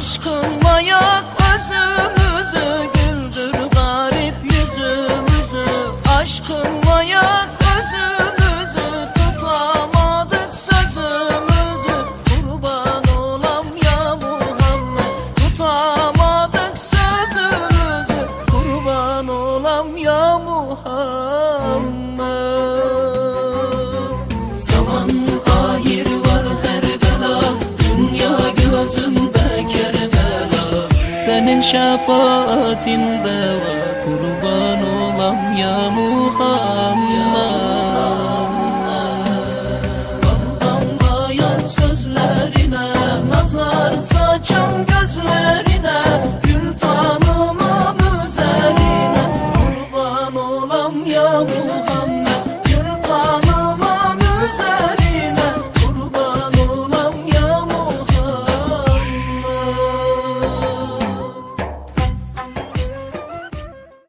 aşkınla yak özümüzü Güldür garip yüzümüzü. Aşkınla yak özümüzü Tutamadık sözümüzü. Kurban olam ya Muhammed Tutamadık sözümüzü. Kurban olam ya Muhammed. Senin şefaatinde var kurban olam ya Muhammed. Baldan dayan sözlerine nazar saçan gözlerine